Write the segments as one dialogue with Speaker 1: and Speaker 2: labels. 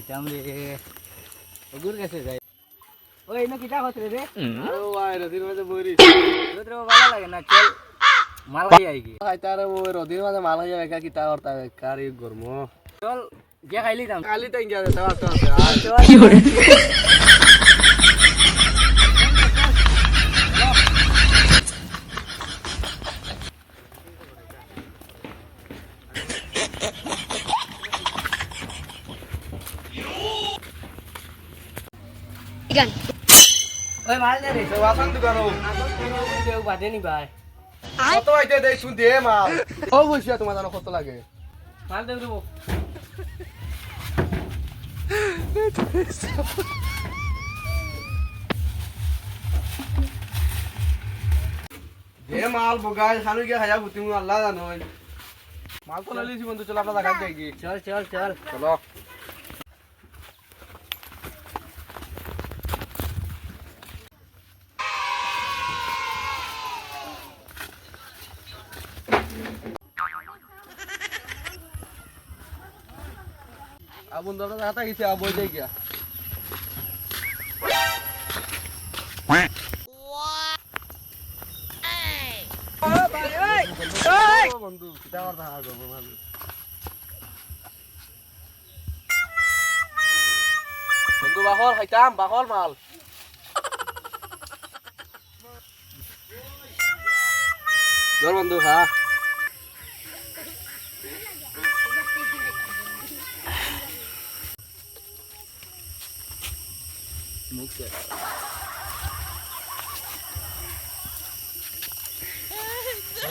Speaker 1: যাইতাম রে ওগুর কাছে যাই। ওই না কিটা হচ্ছে রে?
Speaker 2: আরে ভাই রদির মাঝে বইরি
Speaker 1: তোর ভালো লাগে না চল। মাল খাই আইগি
Speaker 2: খাইতারে ওই রদির মাঝে মাল হয়ে একা কিতা করতা কারি গরম।
Speaker 1: চল গিয়া খাইলি দাম
Speaker 2: কালি টাইম গিয়া দেতা বাতো আছে আর
Speaker 1: চল ওই মাল দে রে
Speaker 2: ওয়াসান দোকানো
Speaker 1: কেউ বাদে নি ভাই।
Speaker 2: কত আইতে দেই শুন দে মাল। ও বসিয়া তোমার জানো কত লাগে?
Speaker 1: মাল দে দেবো।
Speaker 2: দে মাল বগাই খানু গিয়া ফুটি মু আল্লাহ জানো মাল তো লালিছি বন্ধু চল আমরা দেখা যাই কি
Speaker 1: চল চল চল।
Speaker 2: চলো। বন্ধু কিটা কথা খাইতাম বাকল মাল। ধর বন্ধু খা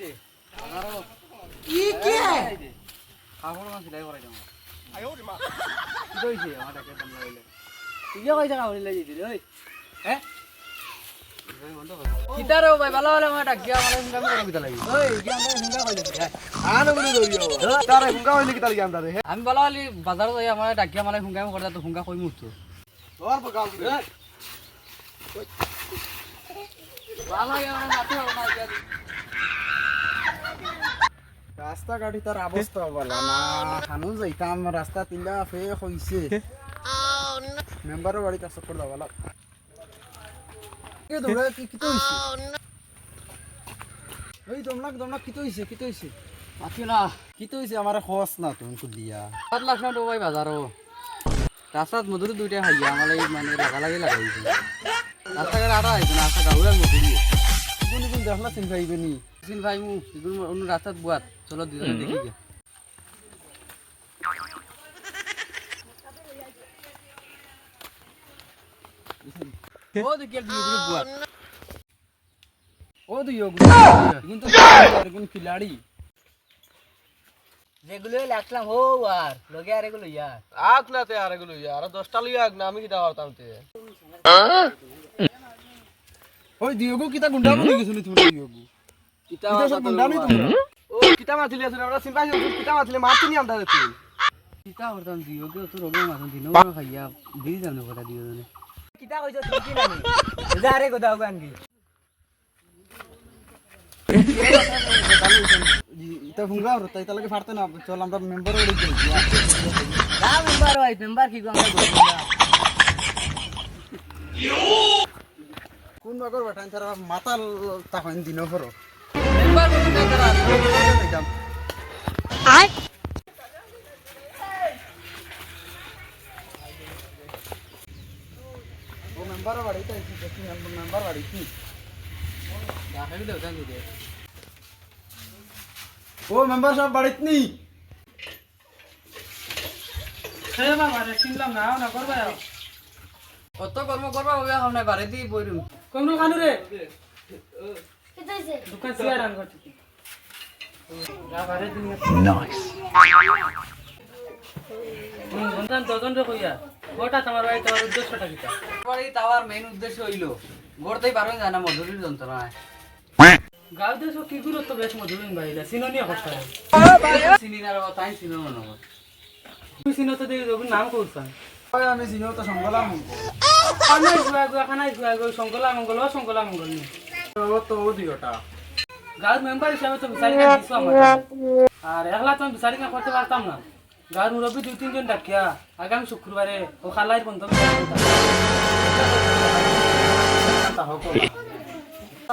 Speaker 1: দে।
Speaker 2: আমারও
Speaker 1: ই কি?
Speaker 2: খাবার মাছ সিলাই করাই যাও
Speaker 1: কি কইছে? আমার টাকা দাম লাগাইলে তুই কি কইছা কাউরি লাগি দিলি ওই। হ্যাঁ? কিতারে ভাই ভালো ভালো আমার টাকা আমার ইনকাম করে দিতে লাগি ওই কি আমরা ইনকাম কইলে
Speaker 2: আনো বলি দরিও তারে হুঙ্গা হইলে কি তালি জানতা রে
Speaker 1: আমি ভালো ভালো বাজারে যাই আমার টাকা মানে হুঙ্গাম করে তো। হুঙ্গা কই মুতো
Speaker 2: তোর বগাল রে
Speaker 1: ভালো আমার মাথা না
Speaker 2: রাস্তা গাড়ি তার অবস্থা বলা না। খানো যাইতাম রাস্তা তিনটা ফে হইছে। মেম্বারের বাড়িতে আসা করে দাও এ তোমরা কি কি হইছে? এই তোমরা তোমরা কি হইছে কি হইছে?
Speaker 1: মাথি না
Speaker 2: কি হইছে? আমার খোঁজ না তুমি কুলিয়া
Speaker 1: সাত লাখ না তো ভাই বাজারও রাস্তাত মধুর দুইটা খাইয়া আমার এই মানে লাগা লাগি লাগাইছে রাস্তাঘাট আটা হয়েছে না রাস্তা গাউরা মধুরি
Speaker 2: কোন কোন দেখলা চিন পাইবে নি?
Speaker 1: সিন ভাই মু এগুলো অন্য রাস্তাত বুয়াত চলো দুজনে দেখি গে ও দেখি আর দুই বুয়াত
Speaker 2: ও দিও কিন্তু কোন খিলাড়ি।
Speaker 1: যেগুলো লাগলাম ও আর লগে আর এগুলো ইয়ার
Speaker 2: আগলাতে আর এগুলো আর দশটা লইয়া আগ না আমি কিটা করতাম তে। ওই দিওগু কিটা গুন্ডা বনি গেছনি তুমি দিওগু কিটা গুন্ডা নি তোমরা? ও কিটা মাথিলি আছে আমরা করছি কিটা মাথিলি মারতি নি আমরা তুই?
Speaker 1: কিতা করতাম দিও কে তো রোগে মাথন দিন খাইয়া দিদি জানো কথা দিও জানে কিতা কইছ কি নানি যারে কথা গানগি
Speaker 2: এটা ভুঙ্গা হতো তাই তালকে ফাড়তে না চল আমরা মেম্বার ওড়ে যাই
Speaker 1: না মেম্বার ভাই মেম্বার কি গো আমরা
Speaker 2: কোন বাগর বাটান তার মাথা দিন
Speaker 1: মেম্বার
Speaker 2: মেম্বার বাড়ি তাই বাড়ি কি?
Speaker 1: দেও জানি দে
Speaker 2: ও মেম্বার সব বাড়িত নি?
Speaker 1: কত কর্ম করবা ওই সামনে বাড়ি দিয়ে বইরুম বাড়ি তাওয়ার মেইন উদ্দেশ্য হইল গড়তেই পারবেন যায় না মজুরির যন্ত্রণায় চিনি না রে, তাই চিনো না নগর।
Speaker 2: ওই আমি চিনিও তো সংগলা মঙ্গ ও তো ও দিওটা
Speaker 3: গাঁর মেম্বার হিসাবে তো বিচারি না দিছো আমার। আর একলা তো আমি বিচারি না করতে পারতাম না। গাঁর মুরব্বী দুই তিনজন ডাকিয়া। আগামী শুক্রবারে ও খালাই বন্ধ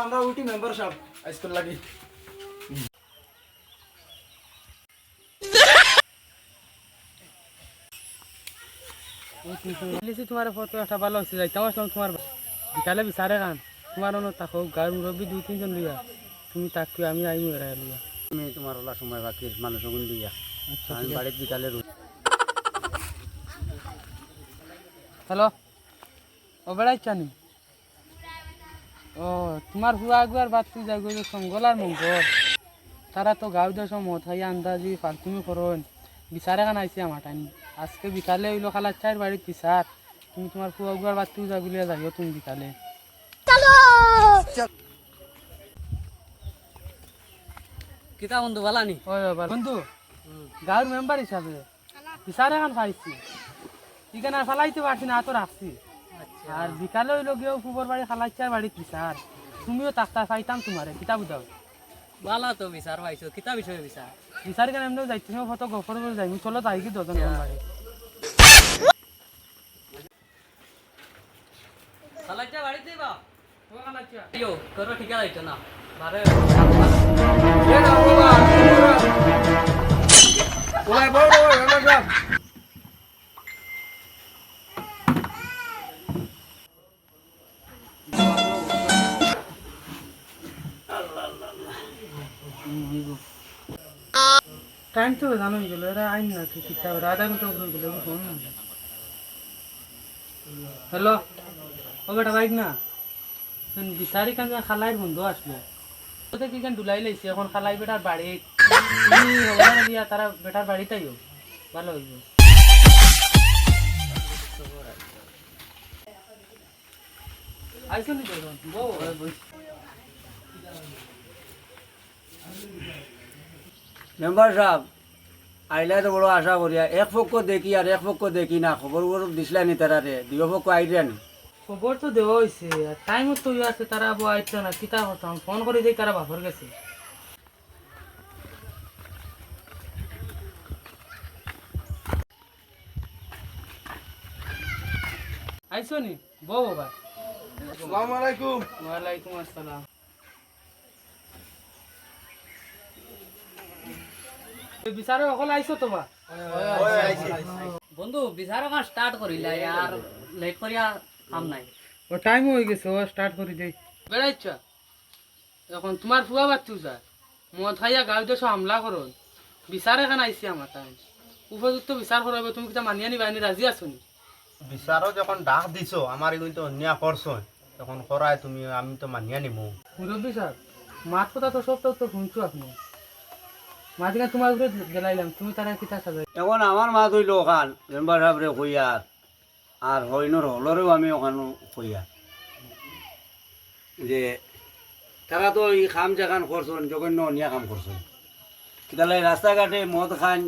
Speaker 2: আমরা উল্টি মেম্বার সব আজকাল লাগি।
Speaker 3: তোমার ফটো একটা ভালো হচ্ছে যাইতাম আসলাম তোমার বিকালে বিচারে খান। তোমার অন্য থাকো গাঁর মুরব্বী দুই তিনজন লইয়া। তুমি তাকে আমি আই মেরা লইয়া।
Speaker 1: আমি তোমার ওলা সময় বাকি মানুষ দিয়া আমি বাড়ির বিকালে রুই
Speaker 3: হ্যালো? ও বেড়াইছা নি? ও তোমার হুয়া আগুয়ার বাদ তুই যাই গেলো সঙ্গল মঙ্গল তারা তো গাঁও দেশ মত হাই আন্দাজি ফালতুমি করন। বিচারে কান আইসি আমার টাইম। আজকে বিকালে হইল খালা চার বাড়ির বিচার। তুমি তোমার হুয়া আগুয়ার বাদ তুই যা গুলিয়া যাইও তুমি বিকালে।
Speaker 1: কিতা বন্ধু ভালা নি?
Speaker 3: বন্ধু গাঁওর মেম্বার হিসাবে। বিচারে কান পাইছি। এখানে আর ফালাইতে পারছি না তো রাখছি। আর বিকালে হইল গিয়েও ফুবর বাড়ি খালাইচার বাড়ি বিচার। তুমিও তাক্তা পাইতাম তোমারে কিতা বুঝাও?
Speaker 1: ভালা তো বিচার পাইছো কিতা বিষয়ে বিচার?
Speaker 3: বিচার কেন এমনি যাইতে কত গফর করে যাই চলো তাই কি দজন বাড়ি।
Speaker 1: সালাইটা বাড়িতে বা ইয়ো তোর ঠিকা যাইতো না। বারে
Speaker 2: ওই বড় বড় মেম্বার সব
Speaker 3: টাইম তো জানো গেল এরা আইন না কি কিতা রাধা ঘণ্টা উপরে গেল ফোন হ্যালো ও বেটা বাইক না বিচারি কান খালাই বন্ধু আসলো ওতে কি কান ডুলাই লাইছে এখন খালাই বেটার বাড়ি তুমি ওখানে দিয়া তারা বেটার বাড়িতেই ভালো হইব নি
Speaker 4: মেম্বার সাহেব আইলে তো বড় আশা করিয়া এক পক্ষ দেখি আর এক পক্ষ দেখি না। খবর খবর দিছিলানি তারারে দুই পক্ষ আইলেন
Speaker 3: খবর তো দেওয়া হয়েছে টাইমও তো আছে তারা আইতো না কিতা করতাম ফোন করে দিই তারা বাপর গেছে আইসো নি বউ বাবা।
Speaker 2: আসসালামু আলাইকুম।
Speaker 3: ওয়ালাইকুম আসসালাম। বিচারে অকল আইসো তো বা
Speaker 1: বন্ধু বিচার কাজ স্টার্ট করিলা আর লেট করিয়া কাম নাই।
Speaker 3: ও টাইম হয়ে গেছে ও স্টার্ট করে দেই। বেড়াইছ? এখন তোমার ফুয়া বাচ্চু যা। মদ খাইয়া গাঁও দেশ হামলা করো বিচার এখানে আইসি আমার টাইম উপযুক্ত বিচার করাবে তুমি কিতা মানিয়া নিবা? রাজি আছো নি?
Speaker 5: বিচারও যখন ডাক দিছো আমার এগুলো তো অন্যায় করছ তখন করাই তুমি আমি তো মানিয়া নিমু
Speaker 3: মুরব্বী স্যার মাত কথা তো সব তো শুনছো আপনি। মাঝখানে তোমার উপরে গেলাইলাম তুমি তারা কিতা খাবে
Speaker 4: এখন আমার মা ধইল ওখান মেম্বার সাহেবরে কইয়া আর হইনর হলরেও আমি ওখানে কইয়া যে তারা তো এই কাম যেখান করছেন জঘন্য অনিয়া কাম করছেন কিতালাই রাস্তাঘাটে মদ খান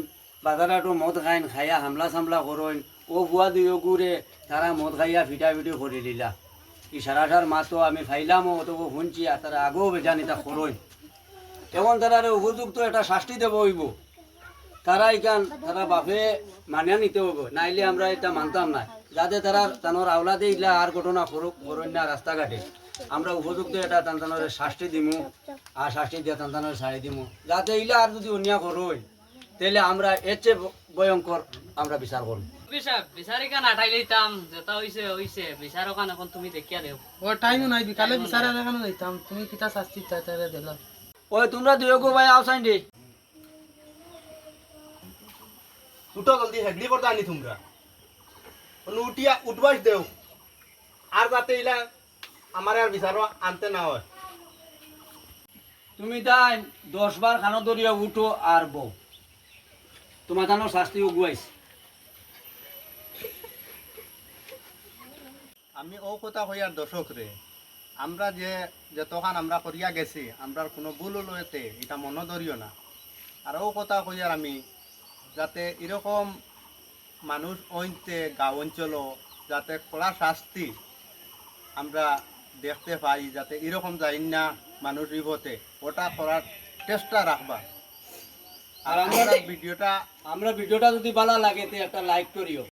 Speaker 4: বাজারাটো মদ খাইন খাইয়া হামলা সামলা করইন ও বুয়া দুই গুড়ে তারা মদ খাইয়া ফিটা ফিটি করে দিলা। এই সারাটার মাতো আমি ফাইলামও অতবো শুনছি আর তারা আগেও বেজান এটা করইন এখন তারা উপযুক্ত একটা শাস্তি দেব হইব। তারা ইকান তারা বাপে মানিয়া নিতে হইব, নাইলে আমরা এটা মানতাম না। যাতে তারা তানোর আওলাদে ইলা আর ঘটনা করুক, করুন না রাস্তাঘাটে। আমরা উপযুক্ত এটা তান্তানোর শাস্তি দিমু, আর শাস্তি দিয়ে তান্তানোর ছাড়ি দিমু। যাতে ইলা আর যদি অন্যা করুন তাহলে আমরা এর চেয়ে ভয়ঙ্কর আমরা বিচার করব।
Speaker 1: বিচার বিচারি কান আঠাই যেটা হইছে হইছে বিচার কান এখন তুমি দেখিয়া দেও।
Speaker 3: ও টাইমও নাই বিকালে বিচারে এখানে যাইতাম তুমি কিতা শাস্তি চাই তারা
Speaker 4: ওই তোমরা দুই গো ভাই আওসাইন দে।
Speaker 5: উঠো জলদি হেগলি করতে আনি তোমরা। উঠিয়া উঠবাইস দেও। আর যাতে ইলা আমার আর বিচারো আনতে না হয়।
Speaker 4: তুমি তাই দশ বার খানো দরিয়া উঠো আর বউ তোমার জানো শাস্তি উগুয়াইছে।
Speaker 5: আমি ও কথা কই আর দর্শক রে, আমরা যে যতখান আমরা করিয়া গেছি আমরা কোনো ভুল লইতে এটা মনে ধরিও না। আর ও কথা কই আর আমি, যাতে এরকম মানুষ অইনতে গাঁও অঞ্চল, যাতে কড়া শাস্তি আমরা দেখতে পাই, যাতে এরকম যাই না মানুষ বিপথে ওটা করার চেষ্টা রাখবা আর আমরা ভিডিওটা
Speaker 4: আমরা ভিডিওটা যদি ভালো লাগে তো একটা লাইক করিও।